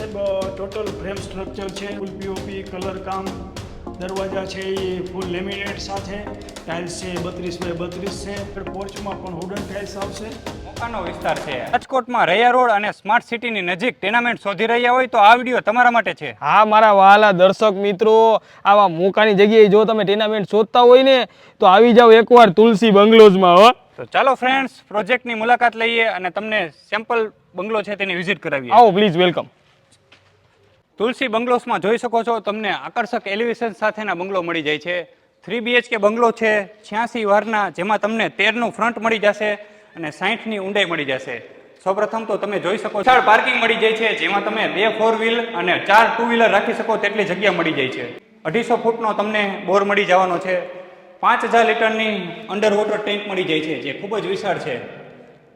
સાહેબ total frame structure છે ફૂલ POP colour કામ દરવાજા છે એ ફૂલ લેમિનેટ સાથે ટાઇલ્સ છે બત્રીસ બાય બત્રીસ છે પોર્ચમાં પણ વુડન ટાઇલ્સ આવશે. મોકાનો વિસ્તાર છે. રાજકોટમાં રૈયા રોડ અને સ્માર્ટ સિટીની નજીક ટેનામેન્ટ શોધી રહ્યા હોય તો આ વીડિયો તમારા માટે છે. હા મારા વહાલા દર્શક મિત્રો આવા મોકાની જગ્યાએ જો તમે ટેનામેન્ટ શોધતા હોય ને તો આવી જાઓ એકવાર તુલસી બંગલોઝમાં હો. તો ચાલો ફ્રેન્ડ્સ પ્રોજેક્ટની મુલાકાત લઈએ અને તમને સેમ્પલ બંગલો છે તેની વિઝિટ કરાવીએ. આવો પ્લીઝ વેલકમ તુલસી બંગલોસમાં જોઈ શકો છો, તમને આકર્ષક એલિવેશન સાથેના બંગલો મળી જાય છે. થ્રી બીએચકે બંગલો છે, છ્યાસી વારના, જેમાં તમને તેરનું ફ્રન્ટ મળી જશે અને સાહીઠની ઊંડાઈ મળી જશે. સૌપ્રથમ તો તમે જોઈ શકો વિશાળ પાર્કિંગ મળી જાય છે, જેમાં તમે બે ફોર વ્હીલ અને ચાર ટુ વ્હીલર રાખી શકો, તેટલી જગ્યા મળી જાય છે. અઢીસો ફૂટનો તમને બોર મળી જવાનો છે. પાંચ હજાર લીટરની અંડર વોટર ટેન્ક મળી જાય છે, જે ખૂબ જ વિશાળ છે.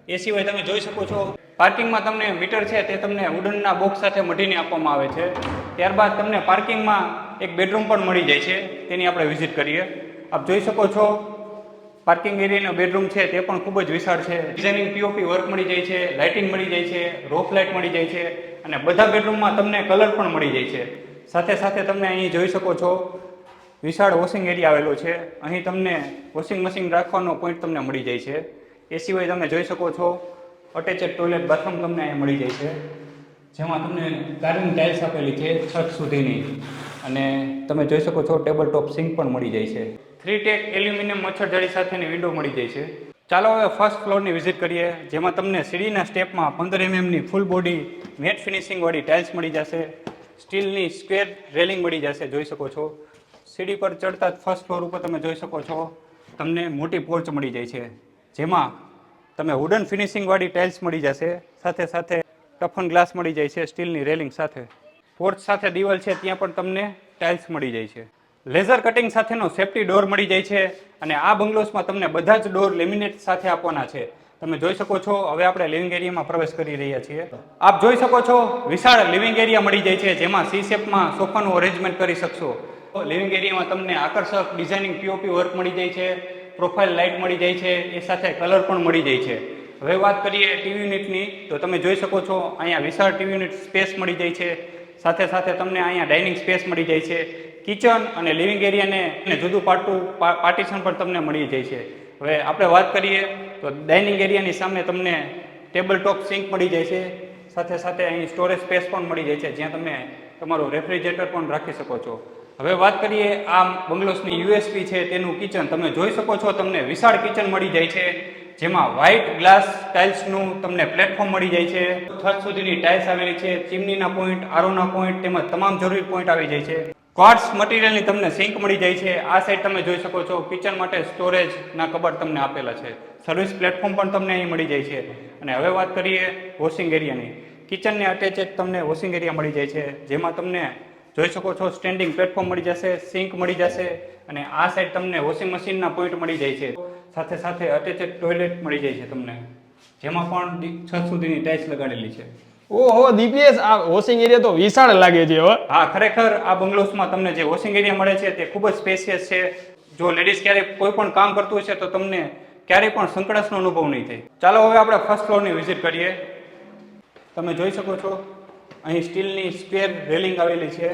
એ સિવાય તમે જોઈ શકો છો, પાર્કિંગમાં તમને મીટર છે તે તમને વુડનના બોક્સ સાથે મઢીને આપવામાં આવે છે. ત્યારબાદ તમને પાર્કિંગમાં એક બેડરૂમ પણ મળી જાય છે, તેની આપણે વિઝિટ કરીએ. આપ જોઈ શકો છો પાર્કિંગ એરિયાનો બેડરૂમ છે તે પણ ખૂબ જ વિશાળ છે. ડિઝાઇનિંગ પીઓપી વર્ક મળી જાય છે લાઇટિંગ મળી જાય છે રોફ લાઇટ મળી જાય છે, અને બધા બેડરૂમમાં તમને કલર પણ મળી જાય છે. સાથે સાથે તમે અહીં જોઈ શકો છો, વિશાળ વોશિંગ એરિયા આવેલો છે. અહીં તમને વોશિંગ મશીન રાખવાનો પોઈન્ટ તમને મળી જાય છે. એ સિવાય તમે જોઈ શકો છો અટેચેડ ટોયલેટ બાથરૂમ તમને અહીંયા મળી જાય છે. જેમાં તમને કાર્વિંગ ટાઇલ્સ આપેલી છે છત સુધીની. અને તમે જોઈ શકો છો ટેબલ ટોપ સિંક પણ મળી જાય છે. થ્રી ટેક એલ્યુમિનિયમ મચ્છરજાળી સાથેની વિન્ડો મળી જાય છે. ચાલો હવે ફર્સ્ટ ફ્લોરની વિઝિટ કરીએ, જેમાં તમને સીડીના સ્ટેપમાં પંદર એમએમની ફૂલ બોડી મેટ ફિનિશિંગવાળી ટાઇલ્સ મળી જશે. સ્ટીલની સ્ક્વેર રેલિંગ મળી જશે, જોઈ શકો છો. સીડી પર ચડતા જ ફર્સ્ટ ફ્લોર ઉપર તમે જોઈ શકો છો, તમને મોટી પોર્ચ મળી જાય છે. જેમાં તમે વુડન ફિનિશિંગવાળી ટાઇલ્સ મળી જશે, સાથે સાથે ટફન ગ્લાસ મળી જાય છે સ્ટીલની રેલિંગ સાથે. પોર્ચ સાથે દિવાલ છે, ત્યાં પણ તમને ટાઇલ્સ મળી જાય છે. લેઝર કટિંગ સાથેનો સેફ્ટી ડોર મળી જાય છે અને આ બંગલોસમાં તમને બધા જ ડોર લેમિનેટ સાથે આપવાના છે. તમે જોઈ શકો છો, હવે આપણે લિવિંગ એરિયામાં પ્રવેશ કરી રહ્યા છીએ. આપ જોઈ શકો છો, વિશાળ લિવિંગ એરિયા મળી જાય છે, જેમાં સી શેપમાં સોફાનું અરેન્જમેન્ટ કરી શકશો. લિવિંગ એરિયામાં તમને આકર્ષક ડિઝાઇનિંગ પીઓપી વર્ક મળી જાય છે. પ્રોફાઇલ લાઇટ મળી જાય છે, એ સાથે કલર પણ મળી જાય છે. હવે વાત કરીએ ટીવી યુનિટની, તો તમે જોઈ શકો છો, અહીંયા વિશાળ ટીવી યુનિટ સ્પેસ મળી જાય છે. સાથે સાથે તમને અહીંયા ડાઇનિંગ સ્પેસ મળી જાય છે. કિચન અને લિવિંગ એરિયાને જુદું પાટું પાર્ટીશન પણ તમને મળી જાય છે. હવે આપણે વાત કરીએ, તો ડાઇનિંગ એરિયાની સામે તમને ટેબલ ટોપ સિંક મળી જાય છે. સાથે સાથે અહીં સ્ટોરેજ સ્પેસ પણ મળી જાય છે, જ્યાં તમે તમારું રેફ્રિજરેટર પણ રાખી શકો છો. હવે વાત કરીએ આ બંગલોસની યુએસપી છે, તેનું કિચન. તમે જોઈ શકો છો, તમને વિશાળ કિચન મળી જાય છે, જેમાં વ્હાઇટ ગ્લાસ ટાઇલ્સનું તમને પ્લેટફોર્મ મળી જાય છે. છત સુધીની ટાઇલ્સ આવેલી છે, ચીમનીના પોઈન્ટ આરોના પોઈન્ટ તેમજ તમામ જરૂરી પોઈન્ટ આવી જાય છે. ક્વાર્ટ્સ મટીરિયલની તમને સિંક મળી જાય છે. આ સાઈડ તમે જોઈ શકો છો કિચન માટે સ્ટોરેજના કબર તમને આપેલા છે. સર્વિસ પ્લેટફોર્મ પણ તમને અહીં મળી જાય છે. અને હવે વાત કરીએ વોશિંગ એરિયાની કિચનને અટેચ તમને વોશિંગ એરિયા મળી જાય છે, જેમાં તમને જોઈ શકો છો સ્ટેન્ડિંગ પ્લેટફોર્મ મળી જશે સિંક મળી જશે અને આ સાઈડ તમને વોશિંગ મશીનના પોઈન્ટ મળી જાય છે. સાથે સાથે અટેચેડ ટોયલેટ મળી જાય છે તમને જેમાં પણ છત સુધીની ટાઇલ્સ લગાડેલી છે. ઓહો દીપેશ આ વોશિંગ એરિયા તો વિશાળ લાગે છે હવે હા ખરેખર આ બંગલોસમાં તમને જે વોશિંગ એરિયા મળે છે તે ખૂબ જ સ્પેશિયસ છે. જો લેડીઝ ક્યારેય કોઈ પણ કામ કરતું હશે તો તમને ક્યારેય પણ સંકળાશનો અનુભવ નહીં થાય. ચાલો હવે આપણે ફર્સ્ટ ફ્લોરની વિઝિટ કરીએ. તમે જોઈ શકો છો અહીં સ્ટીલની સ્ક્વેર રેલિંગ આવેલી છે.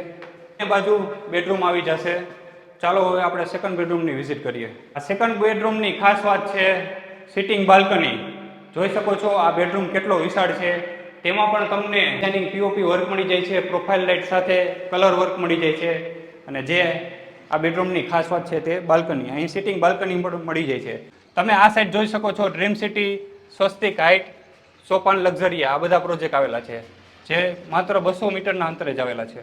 એ બાજુ બેડરૂમ આવી જશે. ચાલો હવે આપણે સેકન્ડ બેડરૂમની વિઝિટ કરીએ. આ સેકન્ડ બેડરૂમની ખાસ વાત છે સિટિંગ બાલ્કની જોઈ શકો છો આ બેડરૂમ કેટલો વિશાળ છે. તેમાં પણ તમને ડિઝાઇનિંગ પીઓપી વર્ક મળી જાય છે પ્રોફાઇલ લાઇટ સાથે કલર વર્ક મળી જાય છે. અને જે આ બેડરૂમની ખાસ વાત છે તે બાલ્કની અહીં સિટિંગ બાલ્કની પણ મળી જાય છે. તમે આ સાઈડ જોઈ શકો છો dream city Swastik height Sopan Luxuria આ બધા પ્રોજેક્ટ આવેલા છે. જે માત્ર બસો મીટરના અંતરે જ આવેલા છે.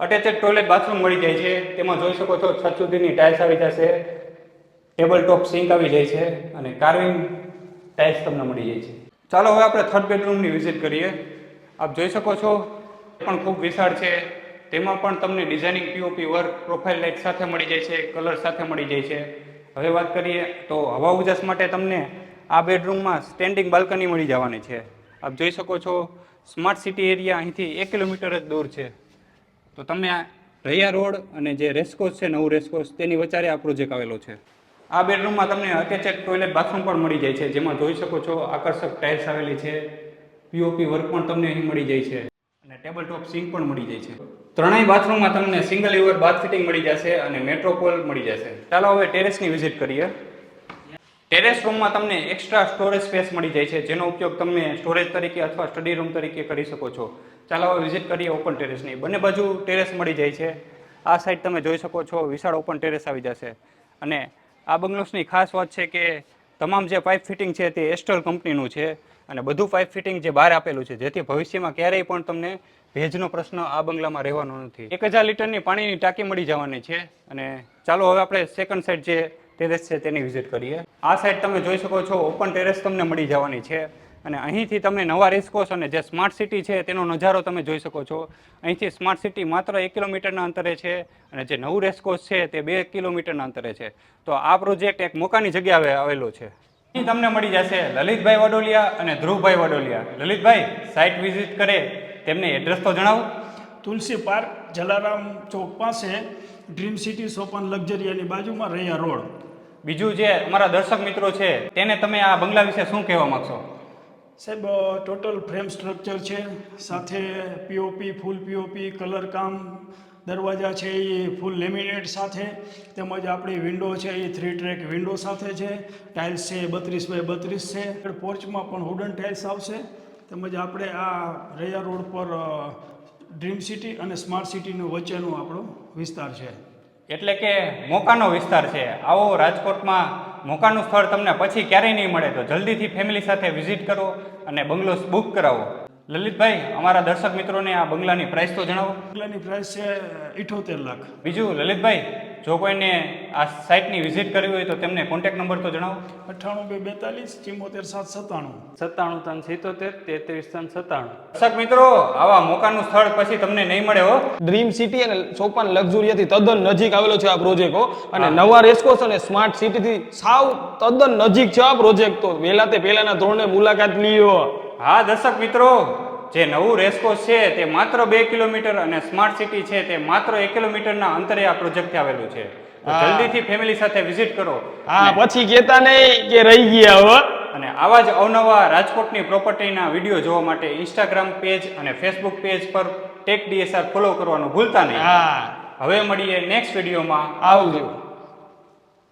અટેચેડ ટોયલેટ બાથરૂમ મળી જાય છે. તેમાં જોઈ શકો છો છત સુધીની ટાઇલ્સ આવી જશે. ટેબલ ટોપ સિંક આવી જાય છે અને કાર્વિંગ ટાઇલ્સ તમને મળી જાય છે. ચાલો હવે આપણે થર્ડ બેડરૂમની વિઝિટ કરીએ. આપ જોઈ શકો છો પણ ખૂબ વિશાળ છે. તેમાં પણ તમને designing POP work profile light સાથે મળી જાય છે કલર સાથે મળી જાય છે. હવે વાત કરીએ તો હવા ઉજાસ માટે તમને આ બેડરૂમમાં સ્ટેન્ડિંગ બાલ્કની મળી જવાની છે. આપ જોઈ શકો છો સ્માર્ટ સિટી એરિયા અહીંથી એક કિલોમીટર જ દૂર છે. તો તમે રૈયા રોડ અને જે રેસકોસ છે, નવું રેસકોસ તેની વચારે આ પ્રોજેક્ટ આવેલો છે. આ બેડરૂમમાં તમને અટેચેડ ટોયલેટ બાથરૂમ પણ મળી જાય છે. જેમાં જોઈ શકો છો આકર્ષક ટાઇલ્સ આવેલી છે. પીઓપી વર્ક પણ તમને અહીં મળી જાય છે. અને ટેબલ ટોપ સિંક પણ મળી જાય છે. ત્રણેય બાથરૂમમાં તમને સિંગલ યુવર બાથ ફિટિંગ મળી જશે અને મેટ્રોપોલ મળી જશે. ચાલો હવે ટેરેસની વિઝિટ કરીએ. ટેરેસ રૂમમાં તમને એક્સ્ટ્રા સ્ટોરેજ સ્પેસ મળી જાય છે, જેનો ઉપયોગ તમે સ્ટોરેજ તરીકે અથવા સ્ટડી રૂમ તરીકે કરી શકો છો. ચાલો હવે વિઝિટ કરીએ ઓપન ટેરેસની બંને બાજુ ટેરેસ મળી જાય છે. આ સાઈડ તમે જોઈ શકો છો, વિશાળ ઓપન ટેરેસ આવી જશે. અને આ બંગલોસની ખાસ વાત છે કે તમામ જે પાઇપ ફિટિંગ છે તે એસ્ટર કંપનીનું છે અને બધું પાઇપ ફિટિંગ જે બહાર આપેલું છે, જેથી ભવિષ્યમાં ક્યારેય પણ તમને ભેજનો પ્રશ્ન આ બંગલામાં રહેવાનો નથી. એક હજાર લીટરની પાણીની ટાંકી મળી જવાની છે અને ચાલો હવે આપણે સેકન્ડ સાઈડ જે ટેરેસ છે તેની વિઝિટ કરીએ. આ સાઈડ તમે જોઈ શકો છો ઓપન ટેરેસ તમને મળી જવાની છે. અને અહીંથી તમે નવા રેસકોર્સ અને જે સ્માર્ટ સિટી છે તેનો નજારો તમે જોઈ શકો છો. અહીંથી સ્માર્ટ સિટી માત્ર એક કિલોમીટરના અંતરે છે અને જે નવું રેસકોર્સ છે તે બે કિલોમીટરના અંતરે છે. તો આ પ્રોજેક્ટ એક મોકાની જગ્યાએ આવેલો છે. અહીં તમને મળી જશે લલિતભાઈ વડોલિયા અને ધ્રુવભાઈ વડોલિયા. લલિતભાઈ સાઇટ વિઝિટ કરે, તેમને એડ્રેસ તો જણાવો. તુલસી પાર્ક, જલારામ ચોક પાસે ડ્રીમ સિટી સોપાન લક્ઝરિયાની બાજુમાં રૈયા રોડ. બીજું જે અમારા દર્શક મિત્રો છે, તેને તમે આ બંગલા વિશે શું કહેવા માગશો? સાહેબ ટોટલ ફ્રેમ સ્ટ્રક્ચર છે, સાથે પીઓપી ફૂલ પીઓપી કલર કામ દરવાજા છે, એ ફૂલ લેમિનેટ સાથે, તેમજ આપણી વિન્ડો છે, એ થ્રી ટ્રેક વિન્ડો સાથે છે ટાઇલ્સ છે બત્રીસ બાય બત્રીસ છે પોર્ચમાં પણ વુડન ટાઇલ્સ આવશે, તેમજ આપણે આ રૈયા રોડ પર ડ્રીમ સિટી અને સ્માર્ટ સિટીનું વચ્ચેનો આપણો વિસ્તાર છે. એટલે કે મોકાનો વિસ્તાર છે. આવો રાજકોટમાં મોકાનું સ્થળ તમને પછી ક્યારેય નહીં મળે તો જલ્દીથી ફેમિલી સાથે વિઝિટ કરો અને બંગલોસ બુક કરાવો. લલિતભાઈ અમારા દર્શક મિત્રોને આ બંગલાની પ્રાઇસ તો જણાવો. બંગલાની પ્રાઇસ છે ઇઠોતેર લાખ. બીજું લલિતભાઈ જો કોઈને આ સાઇટની વિઝિટ કરવી હોય તો તેમને કોન્ટેક્ટ નંબર તો જણાવો. અઠ્ઠાણું બે બેતાલીસ ચિમોતેર સાત સત્તાણું. સત્તાણું ત્રણ સિત્તોતેર તેત્રીસ ત્રણ સત્તાણું. દર્શક મિત્રો આવા મોકાનું સ્થળ પછી તમને નહીં મળે હો. ડ્રીમ સિટી અને સોપાન લક્ઝુરિયાથી તદ્દન નજીક આવેલો છે આ પ્રોજેક્ટ અને નવા રેસકોર્સ અને સ્માર્ટ સિટીથી સાવ તદ્દન નજીક છે આ પ્રોજેક્ટ તો વહેલા તે પહેલાના ધોરણે મુલાકાત લ્યો. હા દર્શક મિત્રો જે નવું રેસકોર્સ છે તે માત્ર બે કિલોમીટર અને સ્માર્ટ સિટી છે તે માત્ર એક કિલોમીટરના અંતરે આ પ્રોજેક્ટ આવેલું છે. જલ્દીથી ફેમિલી સાથે વિઝિટ કરો. હા પછી કહેતા નહીં કે રહી ગયા હો અને આવા જ અવનવા રાજકોટની પ્રોપર્ટીના વીડિયો જોવા માટે ઇન્સ્ટાગ્રામ પેજ અને ફેસબુક પેજ પર ટેક ડીએસઆર ફોલો કરવાનું ભૂલતા નહીં. હા. હવે મળીએ નેક્સ્ટ વિડીયોમાં. આવજો.